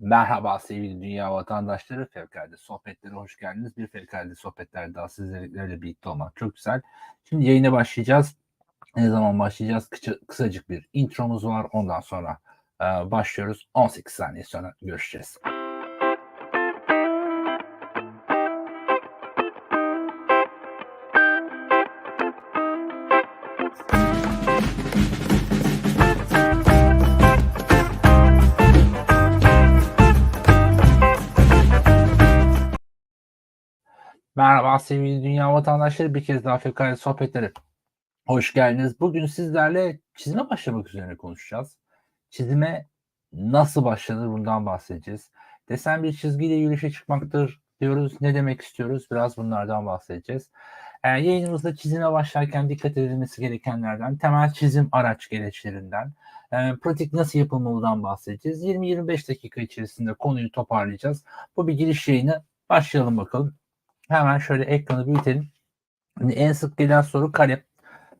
Merhaba sevgili dünya vatandaşları. Fevkalade sohbetlere hoş geldiniz. Bir fevkalade sohbetler daha sizlerle birlikte olmak çok güzel. Şimdi yayına başlayacağız. Ne zaman başlayacağız? Kısa, kısacık bir intromuz var. Ondan sonra e, başlıyoruz. 18 saniye sonra görüşeceğiz. Merhaba sevgili dünya vatandaşları. Bir kez daha fevkalade sohbetlere hoş geldiniz. Bugün sizlerle çizime başlamak üzerine konuşacağız. Çizime nasıl başlanır bundan bahsedeceğiz. Desen bir çizgiyle yürüyüşe çıkmaktır diyoruz. Ne demek istiyoruz? Biraz bunlardan bahsedeceğiz. E, yayınımızda çizime başlarken dikkat edilmesi gerekenlerden, temel çizim araç gereçlerinden, e, pratik nasıl yapılmalıdan bahsedeceğiz. 20-25 dakika içerisinde konuyu toparlayacağız. Bu bir giriş yayını. Başlayalım bakalım. Hemen şöyle ekranı büyütelim. Şimdi en sık gelen soru kalem.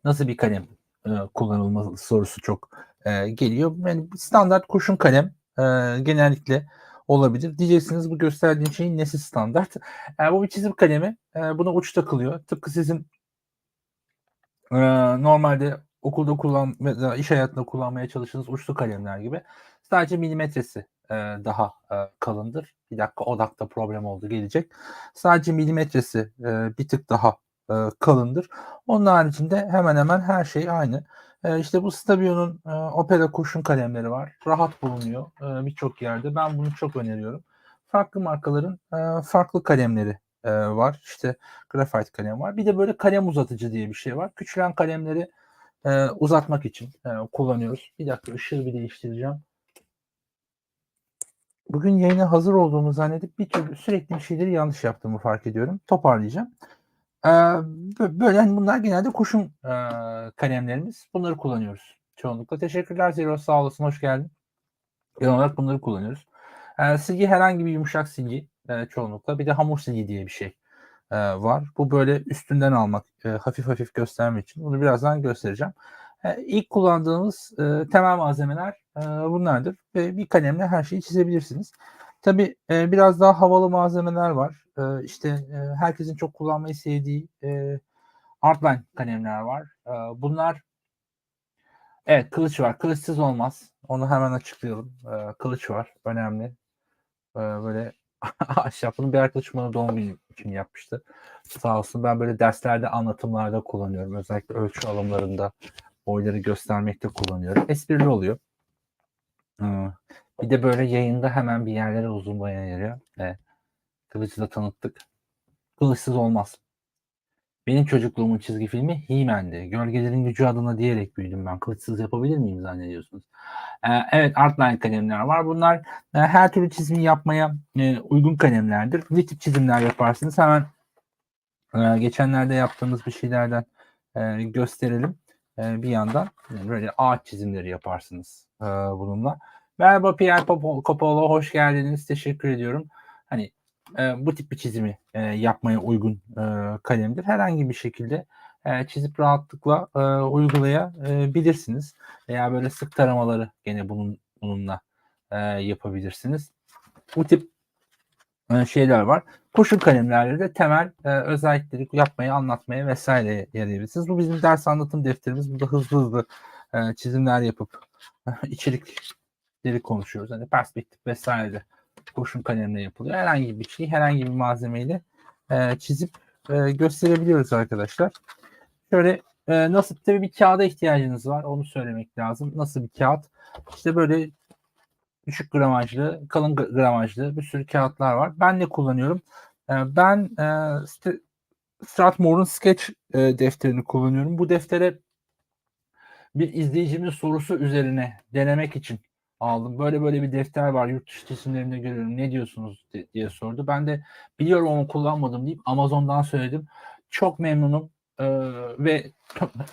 Nasıl bir kalem e, kullanılması sorusu çok e, geliyor. Yani standart kurşun kalem e, genellikle olabilir. Diyeceksiniz bu gösterdiğim şeyin nesi standart? E, bu bir çizim kalemi. E, buna uç takılıyor. Tıpkı sizin e, normalde okulda kullan iş hayatında kullanmaya çalıştığınız uçlu kalemler gibi. Sadece milimetresi e, daha e, kalındır. Bir dakika odakta problem oldu gelecek. Sadece milimetresi e, bir tık daha e, kalındır. Onun haricinde hemen hemen her şey aynı. E, işte bu Stabio'nun e, Opera kurşun kalemleri var. Rahat bulunuyor e, birçok yerde. Ben bunu çok öneriyorum. Farklı markaların e, farklı kalemleri e, var. İşte grafite kalem var. Bir de böyle kalem uzatıcı diye bir şey var. Küçülen kalemleri e, uzatmak için e, kullanıyoruz. Bir dakika ışığı bir değiştireceğim bugün yayına hazır olduğumu zannedip bir türlü sürekli bir şeyleri yanlış yaptığımı fark ediyorum. Toparlayacağım. Ee, böyle hani bunlar genelde kurşun e, kalemlerimiz. Bunları kullanıyoruz çoğunlukla. Teşekkürler Zero sağ olasın hoş geldin. Genel olarak bunları kullanıyoruz. Ee, silgi herhangi bir yumuşak silgi e, çoğunlukla. Bir de hamur silgi diye bir şey e, var. Bu böyle üstünden almak, e, hafif hafif göstermek için. Bunu birazdan göstereceğim. İlk kullandığımız e, temel malzemeler e, bunlardır. Ve bir kalemle her şeyi çizebilirsiniz. Tabi e, biraz daha havalı malzemeler var. E, işte e, herkesin çok kullanmayı sevdiği e, Artline kalemler var. E, bunlar evet kılıç var. Kılıçsız olmaz. Onu hemen açıklayalım. E, kılıç var. Önemli. E, böyle ahşap. Bunu bir arkadaşım bana doğum günü için yapmıştı. Sağ olsun ben böyle derslerde anlatımlarda kullanıyorum. Özellikle ölçü alımlarında boyları göstermekte kullanıyorum. Esprili oluyor. Bir de böyle yayında hemen bir yerlere uzun boya yarıyor. Ve kılıcı da tanıttık. Kılıçsız olmaz. Benim çocukluğumun çizgi filmi He-Man'di. Gölgelerin gücü adına diyerek büyüdüm ben. Kılıçsız yapabilir miyim zannediyorsunuz? Ee, evet Artline kalemler var. Bunlar e, her türlü çizimi yapmaya e, uygun kalemlerdir. Ne tip çizimler yaparsınız? Hemen e, geçenlerde yaptığımız bir şeylerden e, gösterelim. E, bir yandan böyle ağaç çizimleri yaparsınız e, bununla. Merhaba Pierre Coppola, hoş geldiniz. Teşekkür ediyorum. Hani e, bu tip bir çizimi e, yapmaya uygun e, kalemdir. Herhangi bir şekilde e, çizip rahatlıkla e, uygulayabilirsiniz. Veya böyle sık taramaları gene bunun bununla e, yapabilirsiniz. Bu tip e, şeyler var. Kurşun kalemlerle de temel e, özellikleri yapmaya, anlatmaya vesaire yarayabilirsiniz. Bu bizim ders anlatım defterimiz. Burada hızlı hızlı e, çizimler yapıp içerikleri konuşuyoruz. Hani perspektif vesaire kurşun kalemle yapılıyor. Herhangi bir şey, herhangi bir malzemeyle e, çizip e, gösterebiliyoruz arkadaşlar. Şöyle e, nasıl tabii bir kağıda ihtiyacınız var. Onu söylemek lazım. Nasıl bir kağıt? İşte böyle düşük gramajlı, kalın gramajlı bir sürü kağıtlar var. Ben ne kullanıyorum? E, ben e, Strathmore'un Sketch e, defterini kullanıyorum. Bu deftere bir izleyicimin sorusu üzerine denemek için aldım. Böyle böyle bir defter var yurt dışı çizimlerinde görüyorum. Ne diyorsunuz diye sordu. Ben de biliyorum onu kullanmadım deyip Amazon'dan söyledim. Çok memnunum. Ee, ve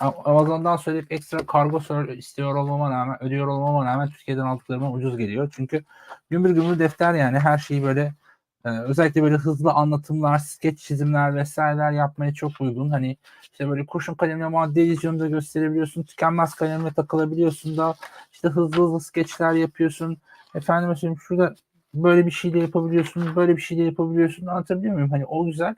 Amazon'dan söyleyip ekstra kargo istiyor olmama rağmen, ödüyor olmama rağmen Türkiye'den aldıklarıma ucuz geliyor. Çünkü gümbür gümbür defter yani her şeyi böyle e, özellikle böyle hızlı anlatımlar, skeç çizimler vesaireler yapmaya çok uygun. Hani işte böyle kurşun kalemle madde vizyonu da gösterebiliyorsun. Tükenmez kalemle takılabiliyorsun da işte hızlı hızlı skeçler yapıyorsun. Efendim mesela şurada böyle bir şey de yapabiliyorsun, böyle bir şey de yapabiliyorsun. Anlatabiliyor muyum? Hani o güzel.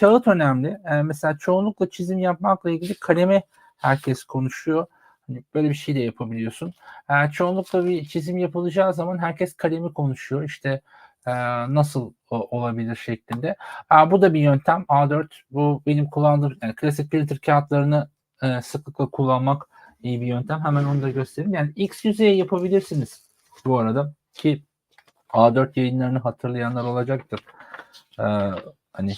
Kağıt önemli. Ee, mesela çoğunlukla çizim yapmakla ilgili kaleme herkes konuşuyor. Hani böyle bir şey de yapabiliyorsun. Ee, çoğunlukla bir çizim yapılacağı zaman herkes kalemi konuşuyor. İşte e, nasıl olabilir şeklinde. Aa, bu da bir yöntem. A4 bu benim kullandığım yani klasik printer kağıtlarını e, sıklıkla kullanmak iyi bir yöntem. Hemen onu da göstereyim. Yani X yüzeye yapabilirsiniz bu arada ki A4 yayınlarını hatırlayanlar olacaktır. Ee, hani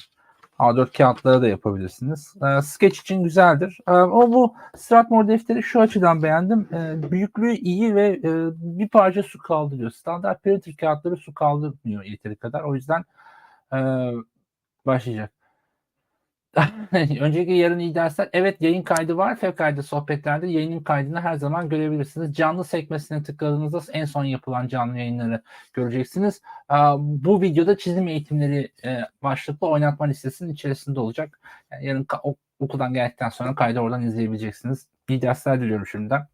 A4 kağıtlara da yapabilirsiniz. Ee, Sketch için güzeldir. Ee, o bu Strathmore defteri şu açıdan beğendim. Ee, büyüklüğü iyi ve e, bir parça su kaldırıyor. Standart printer kağıtları su kaldırmıyor yeteri kadar. O yüzden e, başlayacak. Önceki yarın iyi dersler. Evet yayın kaydı var. Fevkalade sohbetlerde yayının kaydını her zaman görebilirsiniz. Canlı sekmesine tıkladığınızda en son yapılan canlı yayınları göreceksiniz. Bu videoda çizim eğitimleri e, başlıklı oynatma listesinin içerisinde olacak. Yani yarın okuldan geldikten sonra kaydı oradan izleyebileceksiniz. İyi dersler diliyorum şimdiden.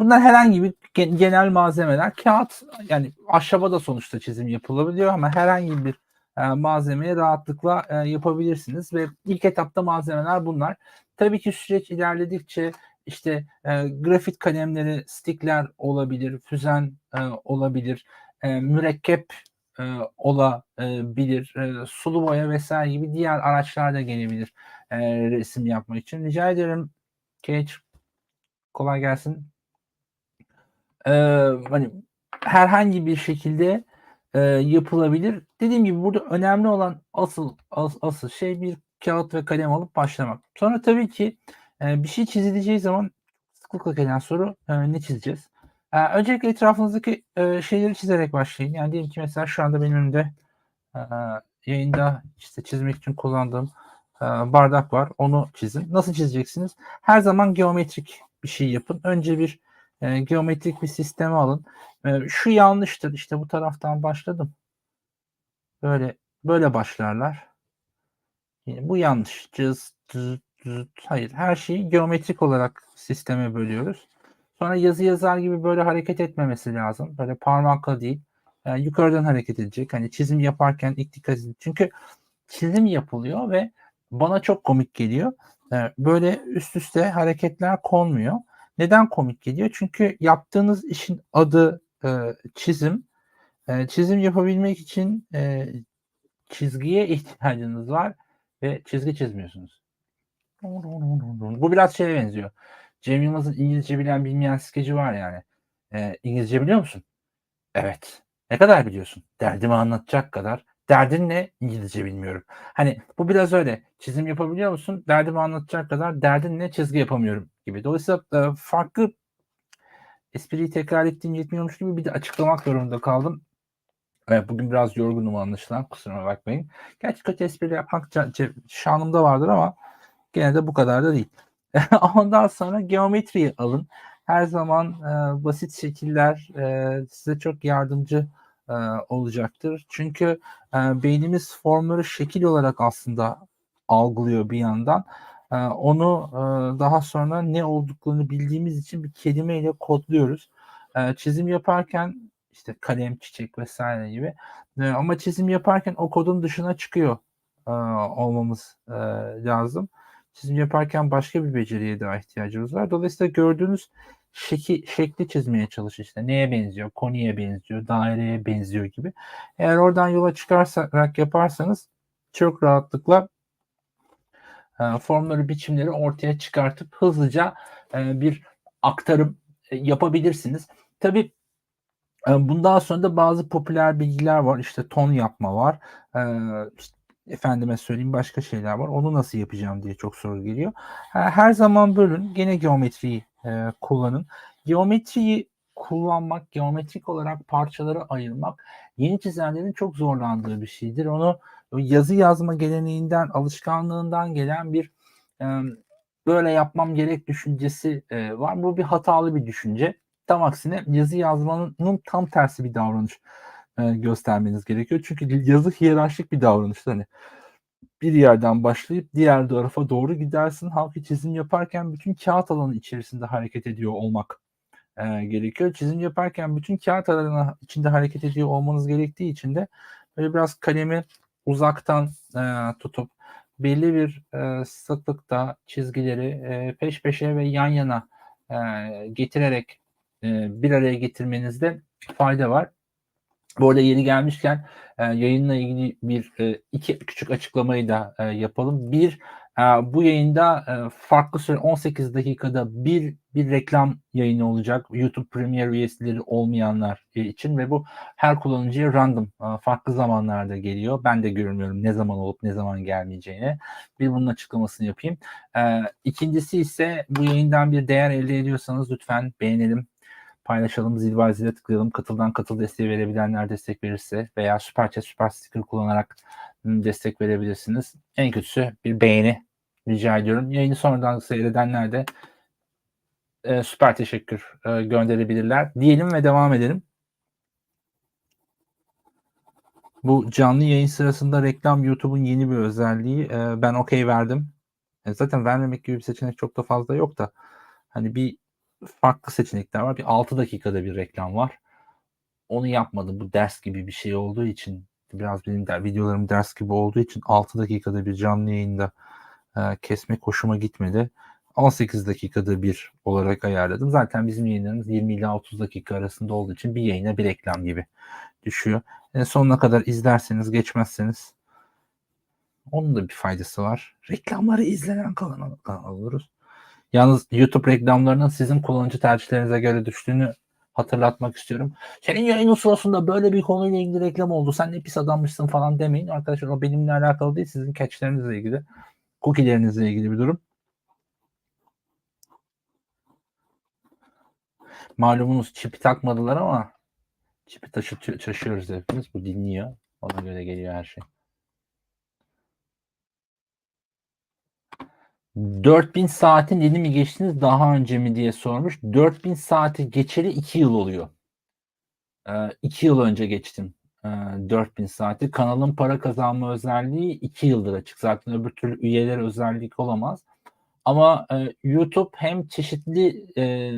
Bunlar herhangi bir gen- genel malzemeler. Kağıt yani ahşaba da sonuçta çizim yapılabiliyor ama herhangi bir e, malzemeyi rahatlıkla e, yapabilirsiniz ve ilk etapta malzemeler bunlar. Tabii ki süreç ilerledikçe işte e, grafit kalemleri, stickler olabilir, füzen e, olabilir, e, mürekkep e, olabilir, e, sulu boya vesaire gibi diğer araçlar da gelebilir e, resim yapmak için. Rica ederim Kate kolay gelsin. Ee, hani herhangi bir şekilde e, yapılabilir. Dediğim gibi burada önemli olan asıl as- asıl şey bir kağıt ve kalem alıp başlamak. Sonra tabii ki e, bir şey çizileceği zaman sıklıkla gelen soru e, ne çizeceğiz? E, öncelikle etrafınızdaki e, şeyleri çizerek başlayın. Yani diyelim ki mesela şu anda benim önümde e, yayında işte çizmek için kullandığım e, bardak var. Onu çizin. Nasıl çizeceksiniz? Her zaman geometrik bir şey yapın. Önce bir e, geometrik bir sistemi alın. E, şu yanlıştır. İşte bu taraftan başladım. Böyle böyle başlarlar. Yani bu yanlış. Cız, cız, cız. Hayır. Her şeyi geometrik olarak sisteme bölüyoruz. Sonra yazı yazar gibi böyle hareket etmemesi lazım. Böyle parmakla değil. Yani yukarıdan hareket edecek. Hani çizim yaparken ilk dikkat edin. Çünkü çizim yapılıyor ve bana çok komik geliyor. Ee, Böyle üst üste hareketler konmuyor. Neden komik geliyor? Çünkü yaptığınız işin adı e, çizim. E, çizim yapabilmek için e, çizgiye ihtiyacınız var ve çizgi çizmiyorsunuz. Bu biraz şeye benziyor. Cem Yılmaz'ın İngilizce bilen bilmeyen skeci var yani. E, İngilizce biliyor musun? Evet. Ne kadar biliyorsun? Derdimi anlatacak kadar. Derdin ne? İngilizce bilmiyorum. Hani bu biraz öyle. Çizim yapabiliyor musun? Derdimi anlatacak kadar. Derdin ne? Çizgi yapamıyorum gibi. Dolayısıyla e, farklı espriyi tekrar ettiğim yetmiyormuş gibi bir de açıklamak zorunda kaldım. Evet, bugün biraz yorgunum anlaşılan. Kusuruma bakmayın. Gerçi kötü espri yapmak şanımda vardır ama gene de bu kadar da değil. Ondan sonra geometriyi alın. Her zaman e, basit şekiller e, size çok yardımcı e, olacaktır. Çünkü e, beynimiz formları şekil olarak aslında algılıyor bir yandan. E, onu e, daha sonra ne olduklarını bildiğimiz için bir kelimeyle kodluyoruz. E, çizim yaparken işte kalem, çiçek vesaire gibi. E, ama çizim yaparken o kodun dışına çıkıyor e, olmamız lazım. Çizim yaparken başka bir beceriye daha ihtiyacımız var. Dolayısıyla gördüğünüz şekli, şekli çizmeye çalış işte. Neye benziyor? Koniye benziyor, daireye benziyor gibi. Eğer oradan yola çıkarsarak yaparsanız çok rahatlıkla e, formları, biçimleri ortaya çıkartıp hızlıca e, bir aktarım e, yapabilirsiniz. Tabii bundan sonra da bazı popüler bilgiler var. İşte ton yapma var. E, işte efendime söyleyeyim başka şeyler var. Onu nasıl yapacağım diye çok soru geliyor. Her zaman bölün. Gene geometriyi kullanın. Geometriyi kullanmak, geometrik olarak parçalara ayırmak yeni çizenlerin çok zorlandığı bir şeydir. Onu yazı yazma geleneğinden, alışkanlığından gelen bir e, böyle yapmam gerek düşüncesi e, var. Bu bir hatalı bir düşünce. Tam aksine yazı yazmanın tam tersi bir davranış e, göstermeniz gerekiyor. Çünkü yazı hiyerarşik bir davranış. Hani bir yerden başlayıp diğer tarafa doğru gidersin. Halbuki çizim yaparken bütün kağıt alanı içerisinde hareket ediyor olmak e, gerekiyor. Çizim yaparken bütün kağıt aralarına içinde hareket ediyor olmanız gerektiği için de böyle biraz kalemi uzaktan e, tutup belli bir e, sıklıkta çizgileri e, peş peşe ve yan yana e, getirerek e, bir araya getirmenizde fayda var. Bu arada yeri gelmişken e, yayınla ilgili bir e, iki küçük açıklamayı da e, yapalım. Bir bu yayında e, farklı süre 18 dakikada bir bir reklam yayını olacak YouTube Premier üyeleri olmayanlar e, için ve bu her kullanıcıya random e, farklı zamanlarda geliyor. Ben de görmüyorum ne zaman olup ne zaman gelmeyeceğini. Bir bunun açıklamasını yapayım. İkincisi ise bu yayından bir değer elde ediyorsanız lütfen beğenelim, paylaşalım, zil var zile tıklayalım. Katıldan katıl desteği verebilenler destek verirse veya süper chat, süper sticker kullanarak destek verebilirsiniz. En kötüsü bir beğeni rica ediyorum. Yayını sonradan seyredenler de e, süper teşekkür e, gönderebilirler. Diyelim ve devam edelim. Bu canlı yayın sırasında reklam YouTube'un yeni bir özelliği. E, ben okey verdim. E, zaten vermemek gibi bir seçenek çok da fazla yok da. Hani bir farklı seçenekler var. Bir 6 dakikada bir reklam var. Onu yapmadım. Bu ders gibi bir şey olduğu için biraz benim de videolarım ders gibi olduğu için 6 dakikada bir canlı yayında kesmek hoşuma gitmedi. 18 dakikada bir olarak ayarladım. Zaten bizim yayınlarımız 20 ila 30 dakika arasında olduğu için bir yayına bir reklam gibi düşüyor. E, sonuna kadar izlerseniz geçmezseniz onun da bir faydası var. Reklamları izlenen kanal, kanal. Yalnız YouTube reklamlarının sizin kullanıcı tercihlerinize göre düştüğünü hatırlatmak istiyorum. Senin yayının sırasında böyle bir konuyla ilgili reklam oldu. Sen ne pis adammışsın falan demeyin. Arkadaşlar o benimle alakalı değil. Sizin catchlerinizle ilgili. Cookie'lerinizle ilgili bir durum. Malumunuz çipi takmadılar ama çipi taşı taşıyoruz hepimiz. Bu dinliyor. Ona göre geliyor her şey. 4000 saatin yeni mi geçtiniz daha önce mi diye sormuş. 4000 saati geçeli 2 yıl oluyor. 2 ee, yıl önce geçtim 4000 e, saati. Kanalın para kazanma özelliği 2 yıldır açık. Zaten öbür türlü üyeler özellik olamaz. Ama e, YouTube hem çeşitli e,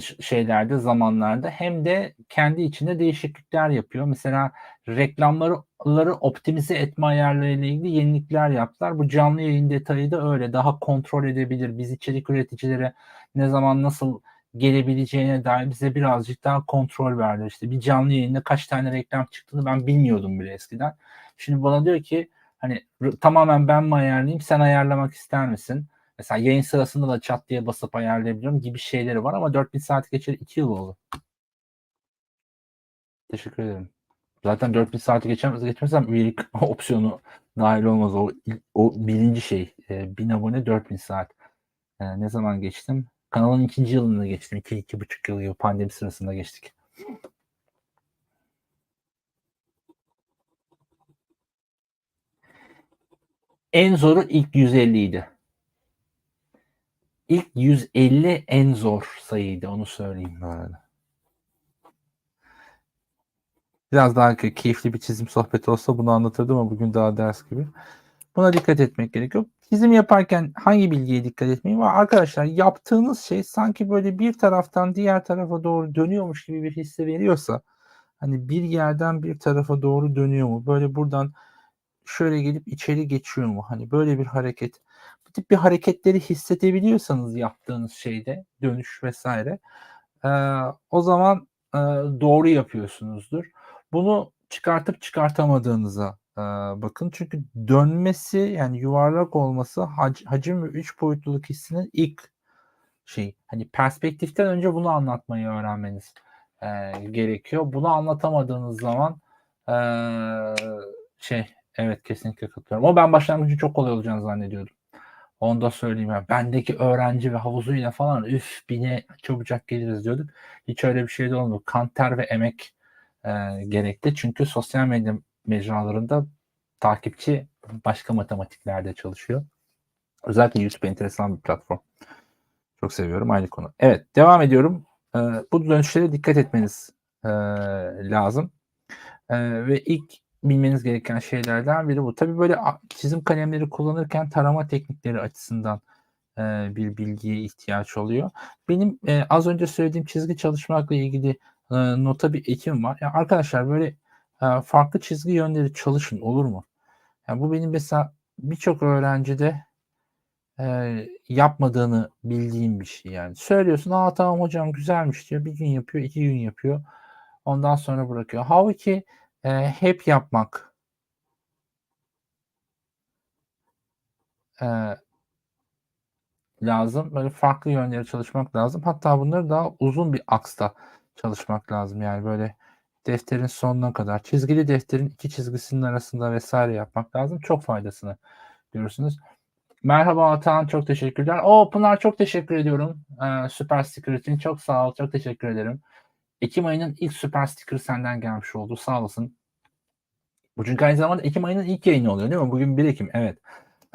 şeylerde zamanlarda hem de kendi içinde değişiklikler yapıyor. Mesela reklamları optimize etme ayarlarıyla ilgili yenilikler yaptılar. Bu canlı yayın detayı da öyle. Daha kontrol edebilir. Biz içerik üreticilere ne zaman nasıl gelebileceğine dair bize birazcık daha kontrol verdi. İşte bir canlı yayında kaç tane reklam çıktığını ben bilmiyordum bile eskiden. Şimdi bana diyor ki hani tamamen ben mi ayarlayayım sen ayarlamak ister misin? Mesela yayın sırasında da çat diye basıp ayarlayabiliyorum gibi şeyleri var ama 4000 saat geçeli 2 yıl oldu. Teşekkür ederim. Zaten 4000 saati geçemez, geçmezsem üyelik opsiyonu dahil olmaz. O, o birinci şey. E, 1000 abone 4000 saat. E, ne zaman geçtim? Kanalın ikinci yılında geçtim. 2 iki, buçuk yıl gibi pandemi sırasında geçtik. En zoru ilk 150 idi. İlk 150 en zor sayıydı onu söyleyeyim bu arada. Biraz daha keyifli bir çizim sohbeti olsa bunu anlatırdım ama bugün daha ders gibi. Buna dikkat etmek gerekiyor. Çizim yaparken hangi bilgiye dikkat etmeyin var? Arkadaşlar yaptığınız şey sanki böyle bir taraftan diğer tarafa doğru dönüyormuş gibi bir hisse veriyorsa hani bir yerden bir tarafa doğru dönüyor mu? Böyle buradan şöyle gelip içeri geçiyor mu? Hani böyle bir hareket bu tip bir hareketleri hissedebiliyorsanız yaptığınız şeyde dönüş vesaire e, o zaman e, doğru yapıyorsunuzdur. Bunu çıkartıp çıkartamadığınıza bakın. Çünkü dönmesi yani yuvarlak olması hac, hacim ve üç boyutluluk hissinin ilk şey. Hani perspektiften önce bunu anlatmayı öğrenmeniz e, gerekiyor. Bunu anlatamadığınız zaman e, şey evet kesinlikle katılıyorum. Ama ben başlangıcın çok kolay olacağını zannediyordum. Onu da söyleyeyim ya. Bendeki öğrenci ve havuzuyla falan üf bine çabucak geliriz diyorduk. Hiç öyle bir şey de olmadı. Kanter ve emek e, gerekti. Çünkü sosyal medya mecralarında takipçi başka matematiklerde çalışıyor. Özellikle YouTube enteresan bir platform. Çok seviyorum ayrı konu. Evet devam ediyorum. E, bu dönüşlere dikkat etmeniz e, lazım. E, ve ilk bilmeniz gereken şeylerden biri bu. Tabii böyle çizim kalemleri kullanırken tarama teknikleri açısından e, bir bilgiye ihtiyaç oluyor. Benim e, az önce söylediğim çizgi çalışmakla ilgili e, nota bir ekim var. Ya arkadaşlar böyle farklı çizgi yönleri çalışın olur mu? Yani bu benim mesela birçok öğrencide e, yapmadığını bildiğim bir şey yani. Söylüyorsun aa tamam hocam güzelmiş diyor. Bir gün yapıyor, iki gün yapıyor. Ondan sonra bırakıyor. Halbuki e, hep yapmak e, lazım. Böyle farklı yönleri çalışmak lazım. Hatta bunları daha uzun bir aksta çalışmak lazım. Yani böyle defterin sonuna kadar çizgili defterin iki çizgisinin arasında vesaire yapmak lazım. Çok faydasını görürsünüz. Merhaba Atan çok teşekkürler. O Pınar çok teşekkür ediyorum. Ee, süper sticker için çok sağ ol. Çok teşekkür ederim. Ekim ayının ilk süper sticker senden gelmiş oldu. Sağ olasın. Bu çünkü aynı zamanda Ekim ayının ilk yayını oluyor değil mi? Bugün 1 Ekim. Evet.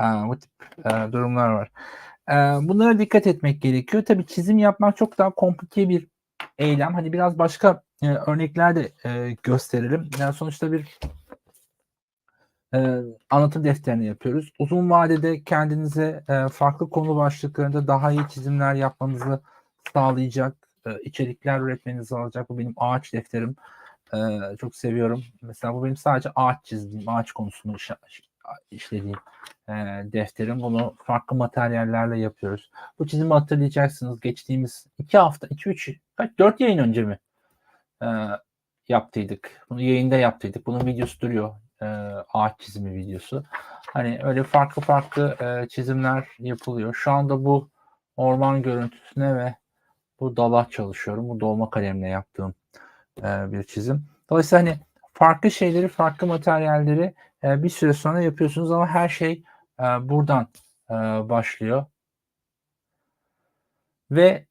Ee, bu tip e, durumlar var. Ee, bunlara dikkat etmek gerekiyor. Tabii çizim yapmak çok daha komplike bir eylem. Hani biraz başka e, örnekler de e, gösterelim. Yani sonuçta bir e, anlatım defterini yapıyoruz. Uzun vadede kendinize e, farklı konu başlıklarında daha iyi çizimler yapmanızı sağlayacak e, içerikler üretmenizi sağlayacak. Bu benim ağaç defterim. E, çok seviyorum. Mesela bu benim sadece ağaç çizdiğim, ağaç konusunu işlediğim e, defterim. Bunu farklı materyallerle yapıyoruz. Bu çizimi hatırlayacaksınız. Geçtiğimiz iki hafta, iki üç, kaç, dört yayın önce mi e, yaptıydık? Bunu yayında yaptıydık. Bunun videosu duruyor e, ağaç çizimi videosu. Hani öyle farklı farklı e, çizimler yapılıyor. Şu anda bu orman görüntüsüne ve bu dala çalışıyorum. Bu dolma kalemle yaptığım e, bir çizim. Dolayısıyla hani farklı şeyleri, farklı materyalleri e, bir süre sonra yapıyorsunuz ama her şey e, buradan e, başlıyor. Ve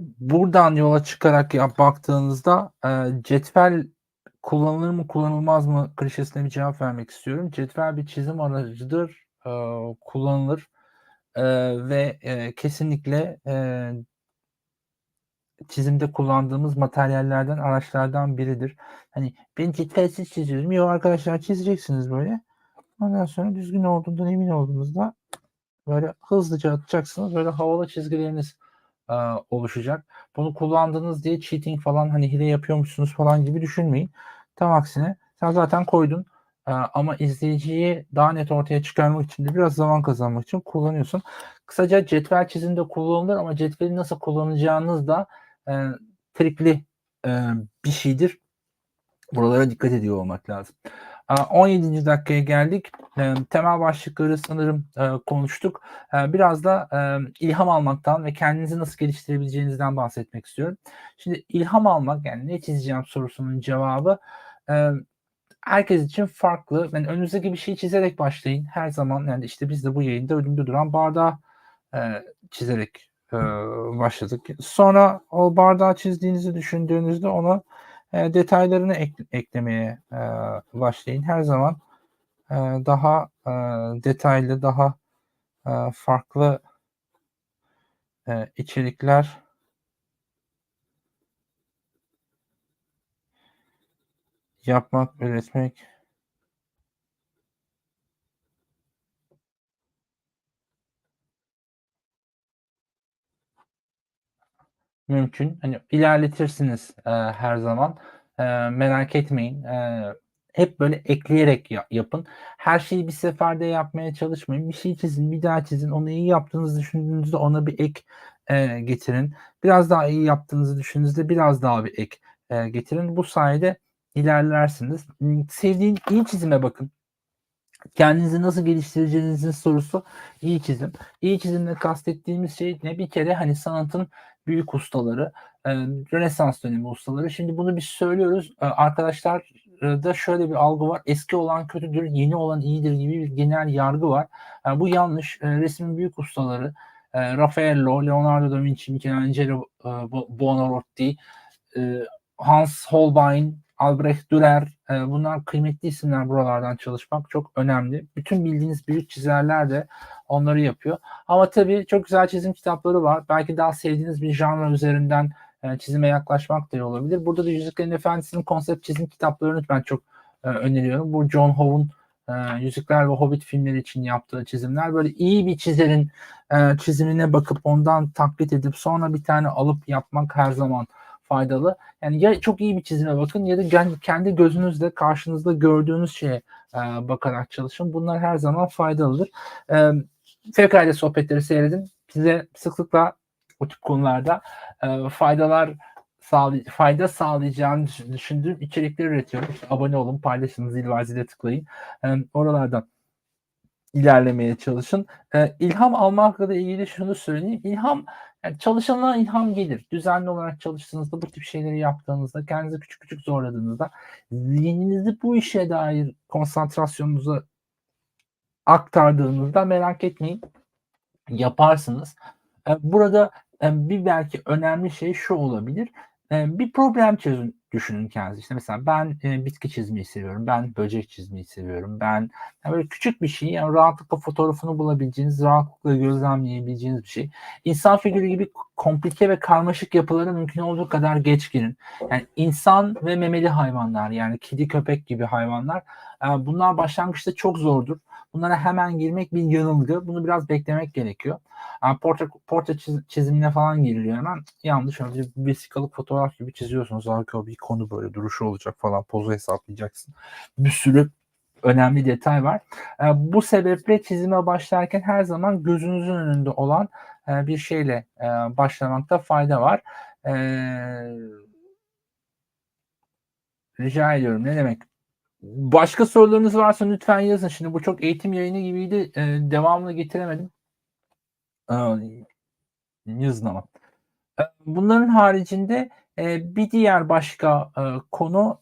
buradan yola çıkarak ya baktığınızda e, cetvel kullanılır mı kullanılmaz mı klişesine bir cevap vermek istiyorum. Cetvel bir çizim aracıdır, e, kullanılır e, ve e, kesinlikle e, çizimde kullandığımız materyallerden, araçlardan biridir. Hani ben cetvelsiz çiziyorum. Yok arkadaşlar çizeceksiniz böyle. Ondan sonra düzgün olduğundan emin olduğunuzda böyle hızlıca atacaksınız. Böyle havalı çizgileriniz e, oluşacak. Bunu kullandınız diye cheating falan hani hile yapıyormuşsunuz falan gibi düşünmeyin. Tam aksine sen zaten koydun e, ama izleyiciyi daha net ortaya çıkarmak için de biraz zaman kazanmak için kullanıyorsun. Kısaca cetvel çizimde kullanılır ama cetveli nasıl kullanacağınız da e, trikli e, bir şeydir. Buralara dikkat ediyor olmak lazım. 17. dakikaya geldik. Temel başlıkları sanırım konuştuk. Biraz da ilham almaktan ve kendinizi nasıl geliştirebileceğinizden bahsetmek istiyorum. Şimdi ilham almak yani ne çizeceğim sorusunun cevabı herkes için farklı. Yani önünüzdeki bir şey çizerek başlayın. Her zaman yani işte biz de bu yayında önümde duran bardağı çizerek başladık. Sonra o bardağı çizdiğinizi düşündüğünüzde ona e, detaylarını ek, eklemeye e, başlayın. Her zaman e, daha e, detaylı, daha e, farklı e, içerikler yapmak, üretmek mümkün. Hani ilerletirsiniz e, her zaman. E, merak etmeyin. E, hep böyle ekleyerek ya- yapın. Her şeyi bir seferde yapmaya çalışmayın. Bir şey çizin, bir daha çizin. Onu iyi yaptığınızı düşündüğünüzde ona bir ek e, getirin. Biraz daha iyi yaptığınızı düşündüğünüzde biraz daha bir ek e, getirin. Bu sayede ilerlersiniz. Sevdiğin iyi çizime bakın. Kendinizi nasıl geliştireceğinizin sorusu iyi çizim. İyi çizimle kastettiğimiz şey ne? Bir kere hani sanatın büyük ustaları, e, Rönesans dönemi ustaları. Şimdi bunu biz söylüyoruz. E, arkadaşlar da şöyle bir algı var. Eski olan kötüdür, yeni olan iyidir gibi bir genel yargı var. Yani bu yanlış. E, resmin büyük ustaları e, Raffaello, Leonardo da Vinci, Michelangelo e, Buonarroti, e, Hans Holbein, Albrecht Dürer e, bunlar kıymetli isimler buralardan çalışmak çok önemli. Bütün bildiğiniz büyük çizerler de onları yapıyor. Ama tabii çok güzel çizim kitapları var. Belki daha sevdiğiniz bir janra üzerinden e, çizime yaklaşmak da olabilir. Burada da Yüzüklerin Efendisi'nin konsept çizim kitaplarını ben çok e, öneriyorum. Bu John Hove'un e, Yüzükler ve Hobbit filmleri için yaptığı çizimler. Böyle iyi bir çizerin e, çizimine bakıp ondan taklit edip sonra bir tane alıp yapmak her zaman faydalı. Yani ya çok iyi bir çizime bakın ya da kendi gözünüzle karşınızda gördüğünüz şeye e, bakarak çalışın. Bunlar her zaman faydalıdır. E, fevkalade sohbetleri seyredin. Size sıklıkla bu tip konularda e, faydalar sağlay- fayda sağlayacağını düşün- düşündüğüm içerikler üretiyorum. Abone olun, paylaşın, zil zile tıklayın. E, oralardan ilerlemeye çalışın. E, ilham almakla da ilgili şunu söyleyeyim. İlham yani çalışana ilham gelir. Düzenli olarak çalıştığınızda bu tip şeyleri yaptığınızda kendinizi küçük küçük zorladığınızda zihninizi bu işe dair konsantrasyonunuza aktardığınızda merak etmeyin yaparsınız. E, Burada e, bir belki önemli şey şu olabilir. E, Bir problem çözün, düşünün kendiniz. İşte mesela ben e, bitki çizmeyi seviyorum. Ben böcek çizmeyi seviyorum. Ben yani böyle küçük bir şey yani rahatlıkla fotoğrafını bulabileceğiniz, rahatlıkla gözlemleyebileceğiniz bir şey. İnsan figürü gibi komplike ve karmaşık yapılara mümkün olduğu kadar geç girin. Yani insan ve memeli hayvanlar yani kedi köpek gibi hayvanlar e, bunlar başlangıçta çok zordur. Bunlara hemen girmek bir yanılgı. Bunu biraz beklemek gerekiyor. Yani portre, portre çiz- çizimine falan giriliyor hemen. Yanlış önce vesikalık fotoğraf gibi çiziyorsunuz. O bir konu böyle duruşu olacak falan. Pozu hesaplayacaksın. Bir sürü önemli detay var. E, bu sebeple çizime başlarken her zaman gözünüzün önünde olan bir şeyle e, başlamakta fayda var. Rica ediyorum. Ne demek? Başka sorularınız varsa lütfen yazın. Şimdi bu çok eğitim yayını gibiydi. Devamını getiremedim. Yazın ama. Bunların haricinde bir diğer başka konu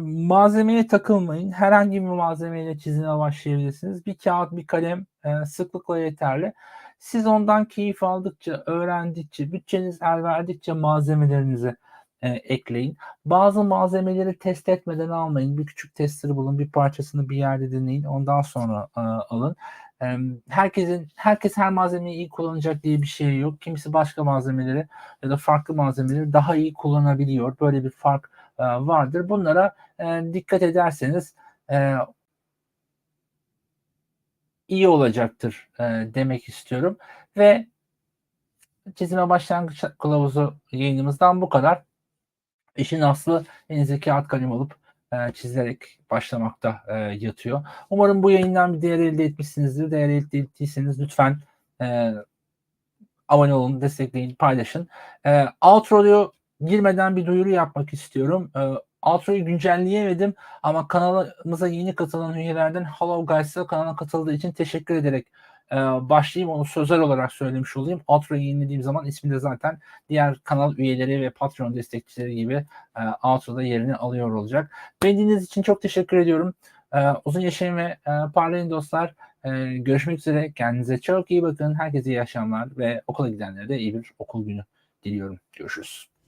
malzemeye takılmayın. Herhangi bir malzemeyle çizime başlayabilirsiniz. Bir kağıt, bir kalem sıklıkla yeterli. Siz ondan keyif aldıkça, öğrendikçe, bütçeniz el verdikçe malzemelerinizi e, ekleyin. Bazı malzemeleri test etmeden almayın. Bir küçük testleri bulun, bir parçasını bir yerde deneyin. Ondan sonra e, alın. E, herkesin herkes her malzemeyi iyi kullanacak diye bir şey yok. Kimisi başka malzemeleri ya da farklı malzemeleri daha iyi kullanabiliyor. Böyle bir fark e, vardır. Bunlara e, dikkat ederseniz e, iyi olacaktır e, demek istiyorum. Ve çizime başlangıç kılavuzu yayınımızdan bu kadar. İşin aslı elinize kağıt kalem alıp e, çizerek başlamakta e, yatıyor. Umarım bu yayından bir değer elde etmişsinizdir. Değer elde ettiyseniz lütfen e, abone olun, destekleyin, paylaşın. E, outro'yu girmeden bir duyuru yapmak istiyorum. E, outro'yu güncelleyemedim ama kanalımıza yeni katılan üyelerden Hello Guys'a kanala katıldığı için teşekkür ederek e, başlayayım. Onu sözel olarak söylemiş olayım. Outro'yu yenilediğim zaman ismi de zaten diğer kanal üyeleri ve Patreon destekçileri gibi e, outro'da yerini alıyor olacak. Beğendiğiniz için çok teşekkür ediyorum. E, uzun yaşayın ve e, parlayın dostlar. E, görüşmek üzere. Kendinize çok iyi bakın. Herkese iyi akşamlar ve okula gidenlere de iyi bir okul günü diliyorum. Görüşürüz.